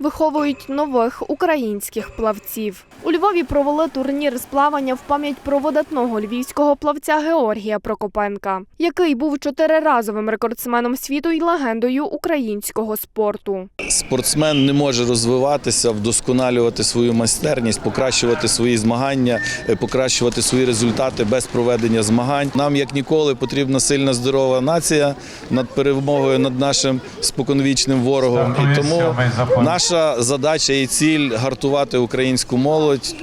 виховують нових українських плавців. У Львові провели турнір з плавання в пам'ять про видатного львівського плавця Георгія Прокопенка, який був чотириразовим рекордсменом світу і легендою українського спорту. Спортсмен не може розвиватися, вдосконалювати свою майстерність, покращувати свої змагання, е, покращувати свої результати без проведення змагань. Нам як ніколи потрібна сильна здорова нація над перемогою над нашим споконвічним ворогом. І тому наша задача і ціль гартувати українську молодь,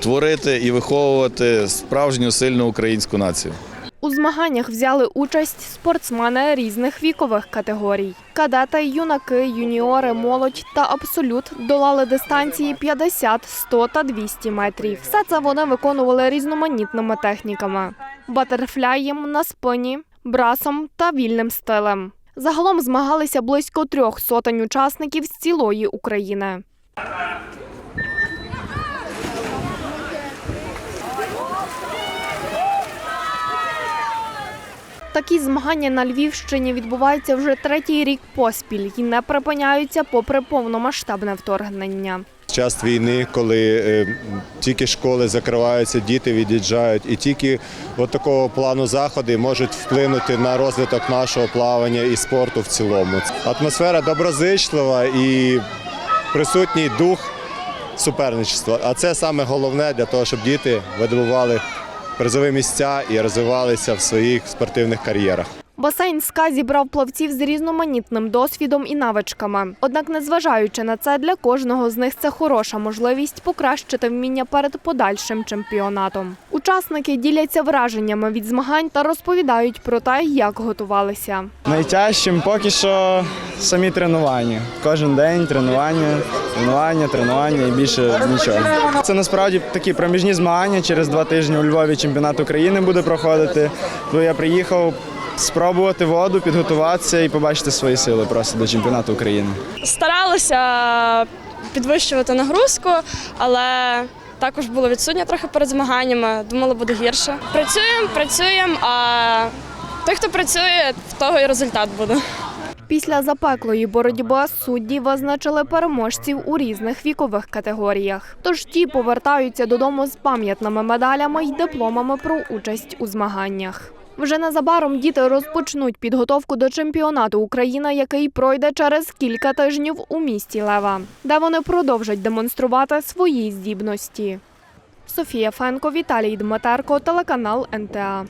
творити і виховувати справжню сильну українську націю. У змаганнях взяли участь спортсмени різних вікових категорій. Кадети, юнаки, юніори, молодь та абсолют долали дистанції 50, 100 та 200 метрів. Все це вони виконували різноманітними техніками: батерфляєм на спині, брасом та вільним стилем. Загалом змагалися близько трьох сотень учасників з цілої України. Такі змагання на Львівщині відбуваються вже третій рік поспіль і не припиняються попри повномасштабне вторгнення. Час війни, коли е, тільки школи закриваються, діти від'їжджають, і тільки от такого плану заходи можуть вплинути на розвиток нашого плавання і спорту в цілому. Атмосфера доброзичлива і присутній дух суперничества. А це саме головне для того, щоб діти видобували призові місця і розвивалися в своїх спортивних кар'єрах. Басейн СКА зібрав плавців з різноманітним досвідом і навичками. Однак, незважаючи на це, для кожного з них це хороша можливість покращити вміння перед подальшим чемпіонатом. Учасники діляться враженнями від змагань та розповідають про те, як готувалися. Найтяжчим поки що самі тренування. Кожен день тренування, тренування, тренування і більше нічого. Це насправді такі проміжні змагання. Через два тижні у Львові чемпіонат України буде проходити. То я приїхав спробувати воду, підготуватися і побачити свої сили просто до чемпіонату України. Старалася підвищувати нагрузку, але також було відсутня трохи перед змаганнями. Думала, буде гірше. Працюємо, працюємо, а той, хто працює, в того і результат буде. Після запеклої боротьби судді визначили переможців у різних вікових категоріях. Тож ті повертаються додому з пам'ятними медалями й дипломами про участь у змаганнях. Вже незабаром діти розпочнуть підготовку до чемпіонату України, який пройде через кілька тижнів у місті Лева, де вони продовжать демонструвати свої здібності. Софія Фенко, Віталій Дмитерко, телеканал НТА.